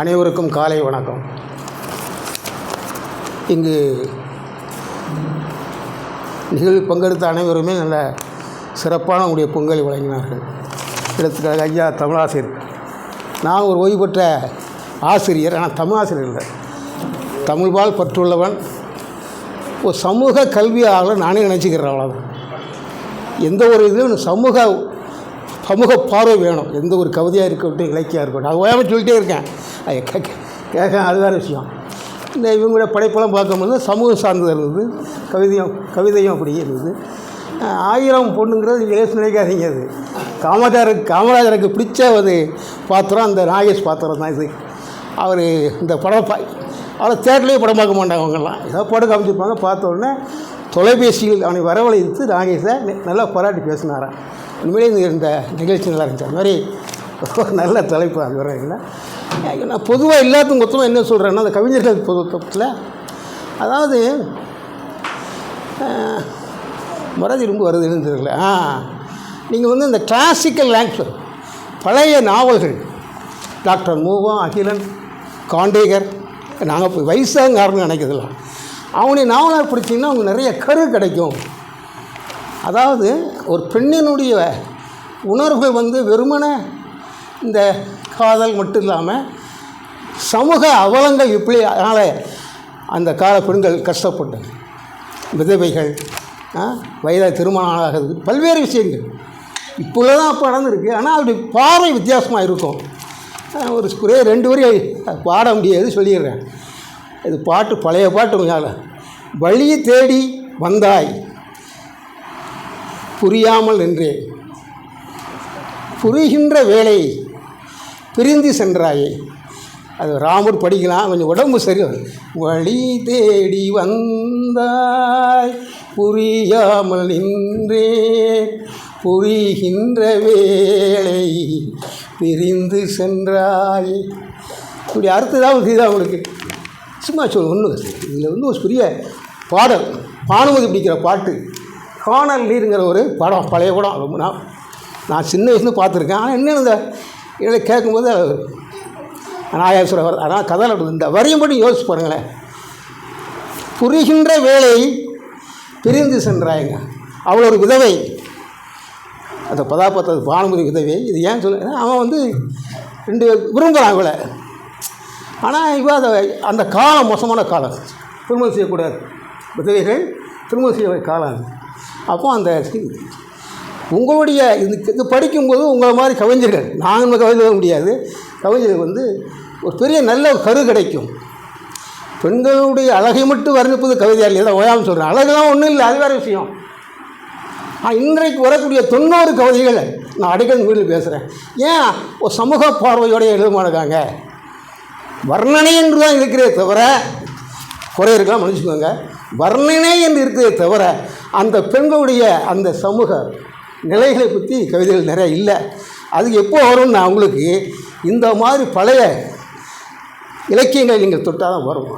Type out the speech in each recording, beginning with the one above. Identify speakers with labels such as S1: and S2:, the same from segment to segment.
S1: அனைவருக்கும் காலை வணக்கம். இங்கு நிகழ்வில் பங்கெடுத்த அனைவருமே நல்ல சிறப்பான உடைய பொங்கலை வழங்கினார்கள். எடுத்துக்காக ஐயா தமிழாசிரியர். நான் ஒரு ஓய்வு பெற்ற ஆசிரியர் ஆனால் தமிழாசிரியர் இல்லை. தமிழ்பால் பற்றுள்ளவன். ஒரு சமூக கல்வியாளர் நானே நினச்சிக்கிறேன் அவ்வளோதான் எந்த ஒரு இதுவும் சமூக சமூக பார்வை வேணும். எந்த ஒரு கவிதையாக இருக்கட்டும் இலக்கியாக இருக்கட்டும். அது ஓயாமல் சொல்லிட்டே இருக்கேன். கேட்க கேட்க அது வேறு விஷயம். இந்த இவங்களுடைய படைப்பெல்லாம் பார்க்கும்போது சமூகம் சார்ந்தது இருந்தது. கவிதையும் கவிதையும் அப்படியே இருந்தது. ஆயிரம் பொண்ணுங்கிறது நீங்கள் லேசு நினைக்காதீங்க அது. காமராஜருக்கு காமராஜருக்கு பிடிச்ச ஒரு பாத்திரம் அந்த நாகேஷ் பாத்திரம் தான் இது. அவர் இந்த படம் பா அவளை தேட்டர்லேயே படம் பார்க்க மாட்டாங்க அவங்கெல்லாம். ஏதோ படம் காமிச்சிருப்பாங்க. பார்த்த உடனே தொலைபேசியில் அவனை வரவழைத்து நாகேஷை நல்லா பாராட்டி பேசினாரான் உண்மையிலே இந்த இந்த நிகழ்ச்சி நல்லா இருந்துச்சு. அது மாதிரி ஒரு நல்ல தலைப்பு அது வர இல்லை. நான் பொதுவாக எல்லாத்துக்கும் மொத்தமாக என்ன சொல்கிறேன்னா அந்த கவிஞர்கள் பொதுத்தில் அதாவது அஹ், மறதி ரொம்ப வருதுன்னு தெரியல. ஆ நீங்கள் வந்து இந்த கிளாசிக்கல் லாங்குவேஜ் பழைய நாவல்கள் டாக்டர் மூவா அகிலன் காண்டேகர் நாங்கள் இப்போ வயசாங்காரன்னு நினைக்கிறதுலாம் அவனுடைய நாவலாக பிடிச்சிங்கன்னா அவங்க நிறைய கரு கிடைக்கும். அதாவது ஒரு பெண்ணினுடைய உணர்வு வந்து வெறுமனே இந்த காதல் மட்டும் இல்லாமல் சமூக அவலங்கள் இப்படி அதனால் அந்த கால பெண்கள் கஷ்டப்பட்டாங்க விதவைகள் ஆ, வயதாக திருமணம் ஆகிறது பல்வேறு விஷயங்கள். இப்போ தான் அப்போ நடந்திருக்கு. ஆனால் அப்படி பார்வை வித்தியாசமாக இருக்கும். ஒரு ஒரே ரெண்டு வரி பாட முடியாது சொல்லிடுறேன். இது பாட்டு பழைய பாட்டு உங்களால் வழியை தேடி வந்தாய் புரியாமல் நின்றேன். புரிகின்ற வேலை பிரிந்து சென்றாயே. அது ராமர் படிக்கலாம் கொஞ்சம் உடம்பு சரி வழி தேடி வந்தாய் புரியாமல் நின்றே புரிகின்ற வேளை பிரிந்து சென்றாய். இப்படி அர்த்தம் இதுதான் உங்களுக்கு? சும்மா சொல் ஒன்று இதில் வந்து ஒரு பெரிய பாடல். பானுமதி பிடிக்கிற பாட்டு. காணல் நீருங்கிற ஒரு படம் பழைய படம். ரொம்ப நான் நான் சின்ன வயசுலேருந்து பார்த்துருக்கேன். ஆனால் என்ன இந்த இதை கேட்கும்போது நாகேஸ்வரர் வர கதை கதையில் இந்த வரியும் படி யோசிச்சு பாருங்களேன். புரிகின்ற வேலை பிரிந்து சென்றாயங்க. அவள் ஒரு விதவை. அந்த பதாபத்தது பானுமதி விதவை. இது ஏன் சொல்ல அவன் வந்து ரெண்டு பேர் விரும்புகிறான் இவளை. ஆனால் இவ அதை அந்த காலம் மோசமான காலம். திருமணம் செய்யக்கூடாது. விதவைகள் திருமணம் செய்ய காலம் அப்போ அந்த உங்களுடைய இது இது படிக்கும்போது உங்களை மாதிரி கவிஞர்கள். நாங்கள் கவிஞர் எழுத முடியாது. கவிஞர்கள் வந்து ஒரு பெரிய நல்ல கரு கிடைக்கும். பெண்களுடைய அழகை மட்டும் வர்ணிப்பது கவிதையாக இல்லை ஏதோ ஓயாமல் சொல்கிறேன் அழகுலாம் ஒன்றும் இல்லை அது வேறு விஷயம். ஆனால் இன்றைக்கு வரக்கூடிய தொண்ணூறு கவிதைகள் நான் அடிக்கடி வீட்டில் பேசுகிறேன் ஏன்? ஒரு சமூக பார்வையோடைய எழுத மாட்டாங்க வர்ணனை என்று தான் இருக்கிறதே தவிர குறை இருக்கலாம் மன்னிச்சுக்கோங்க. வர்ணனை என்று இருக்கிறதே தவிர அந்த பெண்களுடைய அந்த சமூக நிலைகளை பற்றி கவிதைகள் நிறைய இல்லை. அது எப்போ வரும்னா நான் உங்களுக்கு இந்த மாதிரி பழைய இலக்கியங்களை நீங்கள் தொட்டால் தான் வரும்.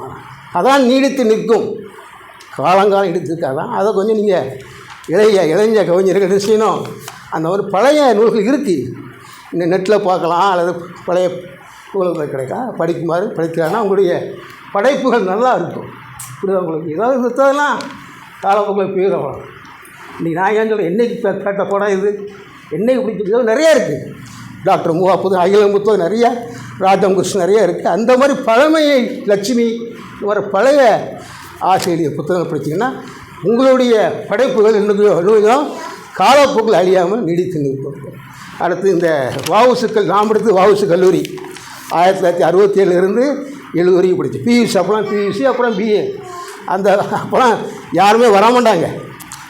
S1: அதான் நீடித்து நிற்கும். காலங்காலம் எடுத்துருக்காதான் அதை கொஞ்சம் நீங்கள் இளைய இளைஞ கவிஞர்கள் என்ன செய்யணும்? அந்த மாதிரி பழைய நூல்கள் இருக்குது இந்த நெட்டில் பார்க்கலாம் அல்லது பழைய நூல்கள் கிடைக்கலாம் படிக்குமாறு படிக்கிறாங்கன்னா உங்களுடைய படைப்புகள் நல்லா இருக்கும். இப்படி உங்களுக்கு? ஏதாவது விற்றதெல்லாம் காலப்போக்கில் போயிடும் இன்றைக்கி நான் ஏன் சொல்கிறேன் என்னைக்கு கேட்ட படம் இது? என்னைக்கு பிடிச்சது நிறையா இருக்குது டாக்டர் மூவாப்புது அகிலமுத்து நிறைய ராஜம் கிருஷ்ணன் நிறையா இருக்குது அந்த மாதிரி பழமையை லட்சுமி வர பழைய ஆசிரியர் புத்தகங்கள் படித்தீங்கன்னா உங்களுடைய படைப்புகள் இன்னும் இன்னும் காலப்போக்கில் அழியாமல் நீடித்து நிற்கும். அடுத்து இந்த வாவுசுக்கள் நாம் எடுத்து வாவுசு கல்லூரி. ஆயிரத்தி தொள்ளாயிரத்தி அறுபத்தி ஏழுலேருந்து எழுபது வரைக்கும் படித்தேன் பியூசி அப்புறம் பியூசி அப்புறம் பிஏ அந்த அப்போலாம் யாருமே வரமாட்டாங்க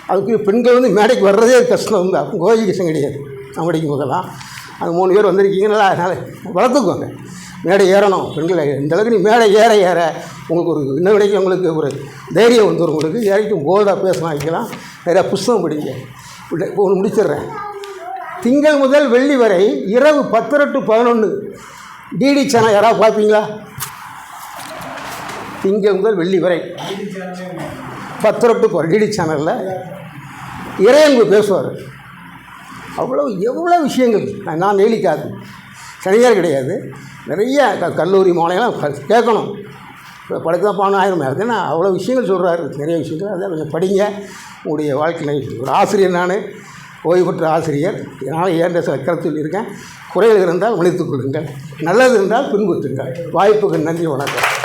S1: அதுக்கு பெண்கள் வந்து மேடைக்கு வர்றதே கஷ்டம் வந்து. அப்போ கோஜிகேஷன் கிடையாது. நான் போதெல்லாம். அது மூணு பேர் வந்திருக்கீங்க நல்லா அதனால் வளர்த்துக்கோங்க. மேடை ஏறணும். பெண்களை இந்த அளவுக்கு நீ மேடை ஏற ஏற. உங்களுக்கு ஒரு இன்னும் வரைக்கும் உங்களுக்கு ஒரு தைரியம் வந்துடும் உங்களுக்கு ஏறிட்டும் போல்டாக பேசலாம் வைக்கலாம் நிறையா புஸ்தகம் படிங்க. ஒன்று முடிச்சிடுறேன். திங்கள் முதல் வெள்ளி வரை இரவு பத்தரை டு பதினொன்று டிடி சேனல் யாராவது பார்ப்பீங்களா? திங்கள் முதல் வெள்ளி வரை. பத்தரை ஒரு டிடி சேனலில் இறையன்பு பேசுவார். அவ்வளோ எவ்வளோ விஷயங்கள் நான் நான் தனியார் கிடையாது. நிறைய கல்லூரி மாலையெல்லாம் கேட்கணும். இப்போ படுக்க போன ஆயிரம். அதுன்னா அவ்வளோ விஷயங்கள் சொல்கிறாரு நிறைய விஷயங்கள் அதை கொஞ்சம் படிங்க. உங்களுடைய வாழ்க்கையில் ஒரு ஆசிரியர் நான் ஓய்வு பெற்ற ஆசிரியர். இதனால் ஏன்ற சில கருத்து சொல்லியிருக்கேன் குறைகள் இருந்தால் மன்னித்துக் கொள்ளுங்கள். நல்லது இருந்தால் பின்பற்றுங்கள் வாய்ப்புக்கு நன்றி வணக்கம்.